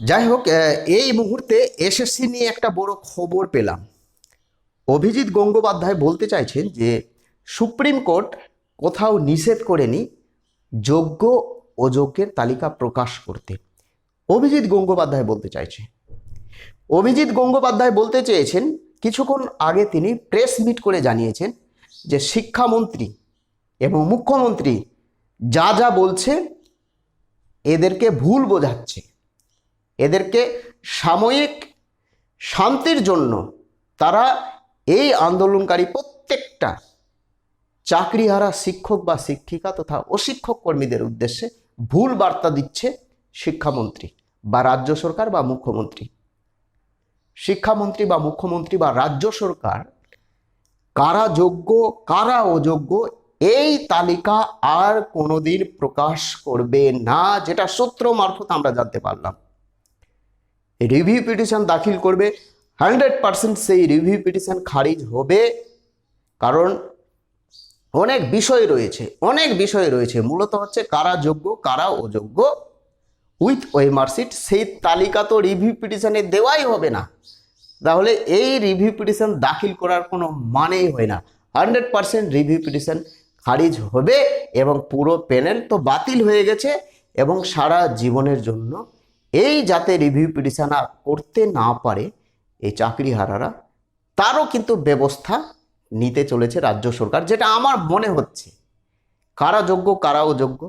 যাই হোক এই মুহূর্তে এসএসসি নিয়ে একটা বড় খবর পেলাম। অভিজিৎ গঙ্গোপাধ্যায় বলতে চাইছেন যে, সুপ্রিম কোর্ট কোথাও নিষেধ করেনি যোগ্য অযোগ্যের তালিকা প্রকাশ করতে। অভিজিৎ গঙ্গোপাধ্যায় বলতে চাইছে। অভিজিৎ গঙ্গোপাধ্যায় বলতে চেয়েছেন, কিছুক্ষণ আগে তিনি প্রেস মিট করে জানিয়েছেন যে, শিক্ষামন্ত্রী এবং মুখ্যমন্ত্রী যা যা বলছে, এদেরকে ভুল বোঝাচ্ছে। এদেরকে সাময়িক শান্তির জন্য তারা এই আন্দোলনকারী প্রত্যেকটা চাকরিহারা শিক্ষক বা শিক্ষিকা তথা অশিক্ষক কর্মীদের উদ্দেশ্যে ভুল বার্তা দিচ্ছে শিক্ষামন্ত্রী বা রাজ্য সরকার বা মুখ্যমন্ত্রী। শিক্ষামন্ত্রী বা মুখ্যমন্ত্রী বা রাজ্য সরকার কারা যোগ্য, কারা অযোগ্য, এই তালিকা আর কোনোদিন প্রকাশ করবে না, যেটা সূত্র মারফত আমরা জানতে পারলাম। রিভিউ পিটিশন দাখিল করবে। হান্ড্রেড পার্সেন্ট সেই রিভিউ পিটিশন খারিজ হবে। কারণ অনেক বিষয় রয়েছে, অনেক বিষয় রয়েছে। মূলত হচ্ছে কারা যোগ্য, কারা অযোগ্য। উইথ ওয়েমার্কশিট সেই তালিকা তো রিভিউ পিটিশনে দেওয়াই হবে না। তাহলে এই রিভিউ পিটিশন দাখিল করার কোনো মানেই হয় না। হান্ড্রেড পার্সেন্ট রিভিউ পিটিশন খারিজ হবে এবং পুরো প্যানেল তো বাতিল হয়ে গেছে এবং সারা জীবনের জন্য এই যাতে রিভিউ পিটিশন করতে না পারে এই চাকরিহারারা, তারও কিন্তু ব্যবস্থা নিতে চলেছে রাজ্য সরকার, যেটা আমার মনে হচ্ছে। কারা যোগ্য, কারা অযোগ্য,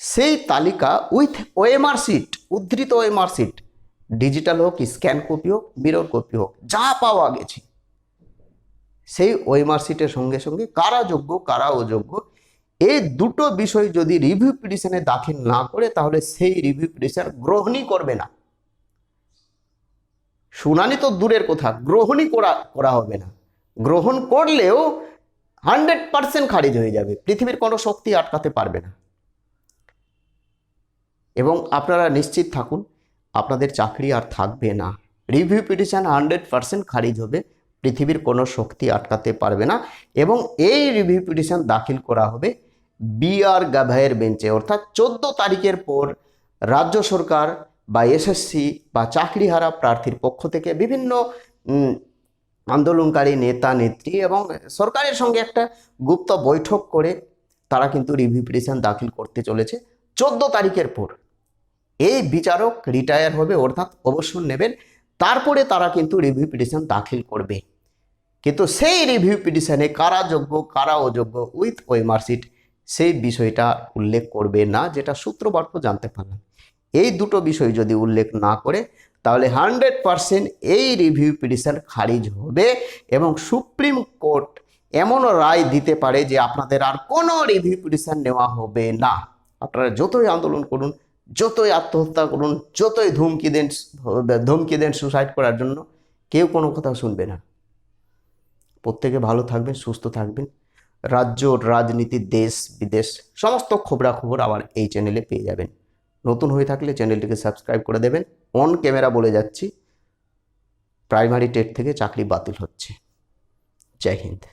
সেই তালিকা উইথ ওএমআর সিট উদ্ধৃত ওএমআর সিট ডিজিটাল হোক স্ক্যান কপি হোক মিরর কপি হোক, যা পাওয়া গেছে। সেই ওএমআর সিটের সঙ্গে সঙ্গে কারা যোগ্য, কারা অযোগ্য এই দুটো বিষয় যদি রিভিউ পিটিশনে দাখিল না করে, তাহলে সেই রিভিউ পিটিশন গ্রহণই করবে না। শুনানি তো দূরের কথা, গ্রহণই করা করা হবে না। গ্রহণ করলেও হান্ড্রেড পার্সেন্ট খারিজ হয়ে যাবে, পৃথিবীর কোনো শক্তি আটকাতে পারবে না। এবং আপনারা নিশ্চিত থাকুন, আপনাদের চাকরি আর থাকবে না। রিভিউ পিটিশন হান্ড্রেড পার্সেন্ট খারিজ হবে, পৃথিবীর কোনো শক্তি আটকাতে পারবে না। এবং এই রিভিউ পিটিশন দাখিল করা হবে বিআর গাভাইয়ের বেঞ্চে, অর্থাৎ চোদ্দ তারিখের পর রাজ্য সরকার বা এসএসসি বা চাকরিহারা প্রার্থীর পক্ষ থেকে বিভিন্ন আন্দোলনকারী নেতা, নেত্রী এবং সরকারের সঙ্গে একটা গুপ্ত বৈঠক করে তারা কিন্তু রিভিউ পিটিশন দাখিল করতে চলেছে চোদ্দ তারিখের পর। এই বিচারক রিটায়ার হবে, অর্থাৎ অবসর নেবেন, তারপরে তারা কিন্তু রিভিউ পিটিশন দাখিল করবে। কিন্তু সেই রিভিউ পিটিশনে কারা যোগ্য, কারা অযোগ্য উইথ ওয়েমার্কশিট সেই বিষয়টা উল্লেখ করবে না, যেটা সূত্র মারফত জানতে পারলাম। এই দুটো বিষয় যদি উল্লেখ না করে, তাহলে হান্ড্রেড পারসেন্ট এই রিভিউ পিটিশন খারিজ হবে এবং সুপ্রিম কোর্ট এমনও রায় দিতে পারে যে আপনাদের আর কোনো রিভিউ পিটিশন নেওয়া হবে না। আপনারা যতই আন্দোলন করুন, যতই আত্মহত্যা করুন, যতই ধমকি দেন ধমকি দেন সুসাইড করার জন্য, কেউ কোনো কথা শুনবে না। প্রত্যেকে ভালো থাকবেন, সুস্থ থাকবেন। রাজ্য, রাজনীতি, দেশ, বিদেশ, সমস্ত খবরাখবর আবার এই চ্যানেলে পেয়ে যাবেন। নতুন হয়ে থাকলে চ্যানেলটিকে সাবস্ক্রাইব করে দেবেন। অন ক্যামেরা বলে যাচ্ছি প্রাইমারি টেট থেকে চাকরি বাতিল হচ্ছে। জয় হিন্দ।